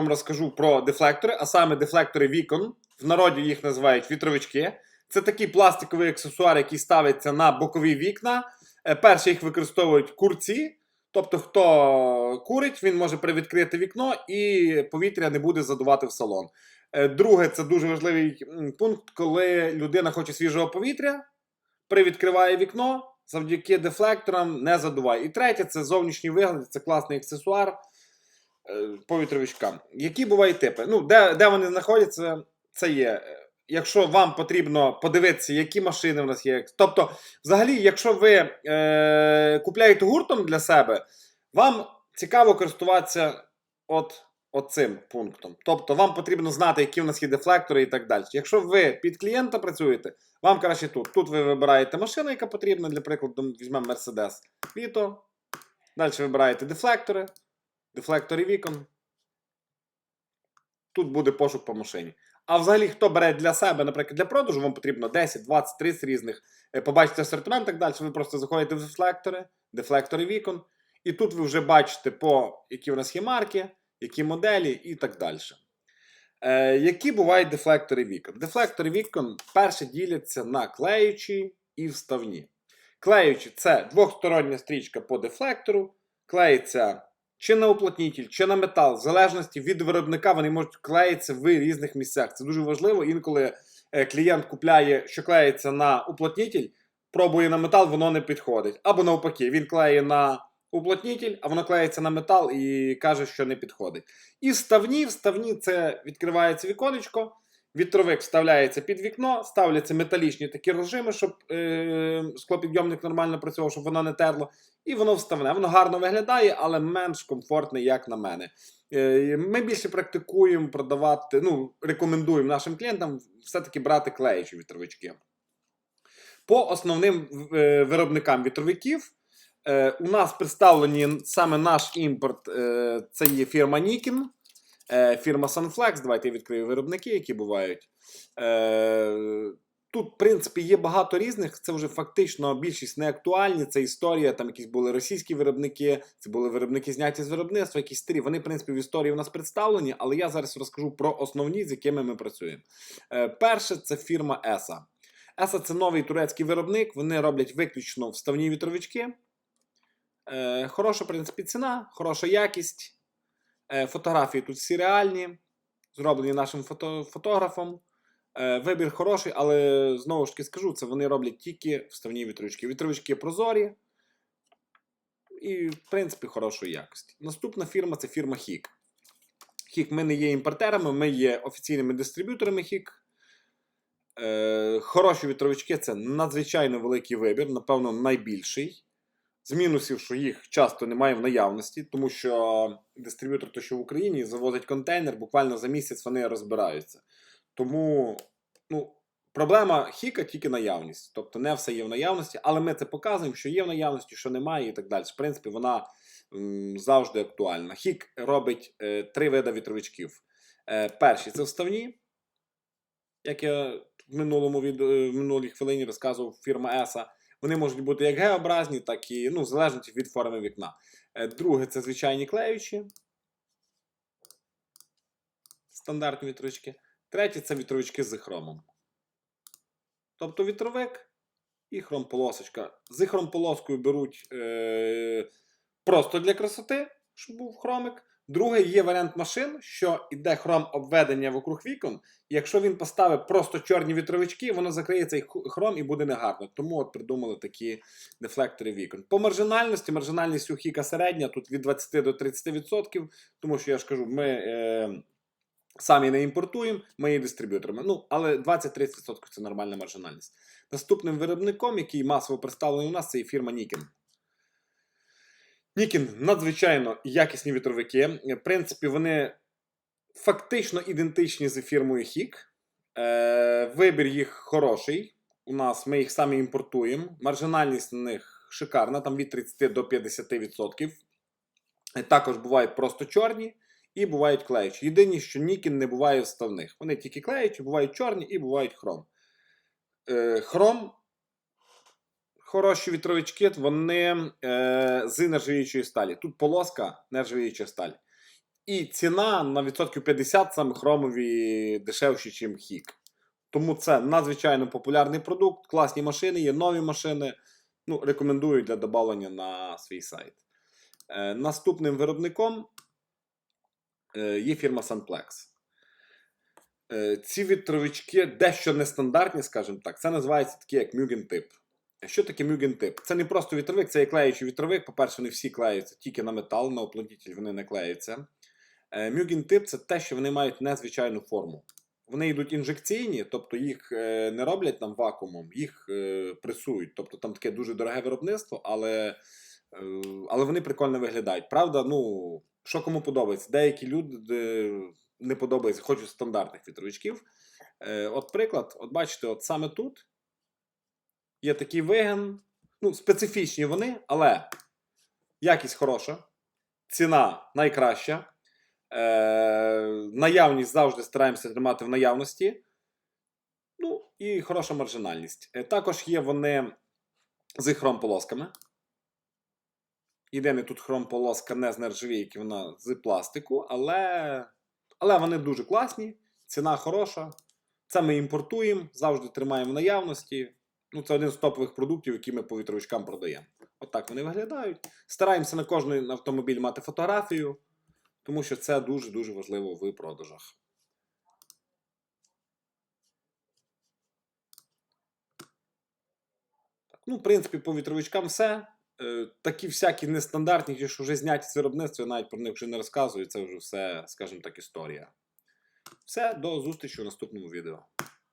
вам розкажу про дефлектори, а саме дефлектори вікон. В народі їх називають вітровички. Це такий пластиковий аксесуар, який ставиться на бокові вікна. Е, Перше їх використовують курці. Тобто, хто курить, він може привідкрити вікно і повітря не буде задувати в салон. Е, Друге, це дуже важливий пункт, коли людина хоче свіжого повітря, привідкриває вікно, завдяки дефлекторам не задуває. І третє, це зовнішній вигляд, це класний аксесуар по вітровичкам. Які бувають типи? Ну, де, де вони знаходяться, це є. е, Якщо вам потрібно подивитися, які машини в нас є. Тобто, взагалі, якщо ви е, купляєте гуртом для себе, вам цікаво користуватися от, от цим пунктом. Тобто, вам потрібно знати, які в нас є дефлектори і так далі. Якщо ви під клієнта працюєте, вам краще тут. Тут ви вибираєте машину, яка потрібна, для прикладу, візьмемо Mercedes Vito. Далі вибираєте дефлектори, дефлектори вікон. Тут буде пошук по машині. А взагалі, хто бере для себе, наприклад, для продажу, вам потрібно 10, 20, 30 різних. е, Побачите асортимент так далі. Ви просто заходите в дефлектори, дефлектори вікон. І тут ви вже бачите, по які у нас є марки, які моделі і так далі. Е, які бувають дефлектори вікон? Дефлектори вікон перше діляться на клеючі і вставні. Клеючі це двохстороння стрічка по дефлектору, клеїться чи на уплотнітель, чи на метал, в залежності від виробника, вони можуть клеїтися в різних місцях. Це дуже важливо. Інколи е, клієнт купляє, що клеїться на уплотнітель, пробує на метал, воно не підходить. Або навпаки, він клеє на уплотнітель, а воно клеїться на метал і каже, що не підходить. І вставні, вставні це відкривається віконечко, вітровик вставляється під вікно, ставляться металічні такі режими, щоб е, склопідйомник нормально працював, щоб воно не терло. І воно вставне. Воно гарно виглядає, але менш комфортне, як на мене. Е, Ми більше практикуємо продавати, ну, рекомендуємо нашим клієнтам все-таки брати клеючі вітровички. По основним е, виробникам вітровиків е, у нас представлені саме наш імпорт. Це є фірма Nikin, е, фірма Sunflex. Давайте я відкрию виробники, які бувають. Е, Тут, в принципі, є багато різних. Це вже фактично більшість не актуальні. Це історія. Там якісь були російські виробники, це були виробники зняті з виробництва, якісь старі. Вони, в принципі, в історії у нас представлені, але я зараз розкажу про основні, з якими ми працюємо. Е, перше, це фірма ESA. ESA – це новий турецький виробник. Вони роблять виключно вставні вітровички. Хороша, в принципі, ціна, хороша якість. Е, фотографії тут всі реальні, зроблені нашим фото- фотографом. Е, Вибір хороший, але знову ж таки скажу, це вони роблять тільки вставні вітровички. Вітровички прозорі і, в принципі, хорошої якості. Наступна фірма це фірма HIK. HIK ми не є імпортерами, ми є офіційними дистриб'юторами HIK. Е, хороші вітровички це надзвичайно великий вибір, напевно, найбільший. З мінусів, що їх часто немає в наявності, тому що дистриб'ютор, то що в Україні, завозить контейнер, буквально за місяць вони розбираються. Тому ну, проблема хіка тільки наявність. Тобто не все є в наявності, але ми це показуємо, що є в наявності, що немає, і так далі. В принципі, вона м, завжди актуальна. Хік робить е, три види вітровичків. Е, перші це вставні, як я в минулому відео, в минулій хвилині розказував, фірма ESA. Вони можуть бути як Г-образні, так і ну, в залежності від форми вікна. Е, Друге це звичайні клеючі. Стандартні вітровички. Третє це вітровички з хромом. Тобто вітровик і хромполосочка. З хромполоскою беруть е, просто для красоти, щоб був хромик. Другий є варіант машин, що йде хром обведення вокруг вікон. І якщо він поставить просто чорні вітровички, воно закриє цей хром і буде негарно. Тому от придумали такі дефлектори вікон. По маржинальності, маржинальність у Хіка середня, тут від 20 до 30%, тому що я ж кажу, ми. Е, Самі не імпортуємо, ми є дистриб'юторами. Ну, але 20-30% це нормальна маржинальність. Наступним виробником, який масово представлений у нас, це є фірма Nikin. Nikin надзвичайно якісні вітровики. В принципі, вони фактично ідентичні з фірмою HIK. Е, вибір їх хороший. У нас ми їх самі імпортуємо. Маржинальність на них шикарна, там від 30 до 50%. Е, Також бувають просто чорні і бувають клеючі. Єдине, що Нікін не буває вставних. Вони тільки клеючі, бувають чорні і бувають хром. Е, хром. Хороші вітровички, вони е, з нержавіючої сталі. Тут полоска нержавіюча сталь. І ціна на відсотків 50 саме хромові дешевші, ніж хік. Тому це надзвичайно популярний продукт, класні машини, є нові машини. Ну, рекомендую для додавлення на свій сайт. Е, наступним виробником е, є фірма Sunplex. Е, ці вітровички дещо нестандартні, скажімо так. Це називається такі, як Mugen тип. Що таке Mugen тип? Це не просто вітровик, це є клеючий вітровик. По-перше, вони всі клеються тільки на метал, на оплотнітель вони не клеються. Е, Mugen тип це те, що вони мають незвичайну форму. Вони йдуть інжекційні, тобто їх е, не роблять там вакуумом, їх е, пресують. Тобто там таке дуже дороге виробництво, але, але вони прикольно виглядають. Правда, ну, що кому подобається? Деякі люди не подобаються, хочуть стандартних вітровичків. От приклад, от бачите, от саме тут є такий вигін. Ну, специфічні вони, але якість хороша, ціна найкраща. Е, наявність завжди стараємося тримати в наявності. Ну, і хороша маржинальність. Е, також є вони з хромполосками. Єдине тут хромполоска не з нержавійки, вона з пластику, але, але вони дуже класні, ціна хороша. Це ми імпортуємо, завжди тримаємо в наявності. Ну, це один з топових продуктів, які ми по вітровичкам продаємо. Отак вони виглядають. Стараємося на кожний автомобіль мати фотографію, тому що це дуже-дуже важливо в продажах. Ну, в принципі, по вітровичкам все. Е, Такі всякі нестандартні, ті, що вже зняті з виробництва, навіть про них вже не розказую. Це вже все, скажімо так, історія. Все, до зустрічі у наступному відео.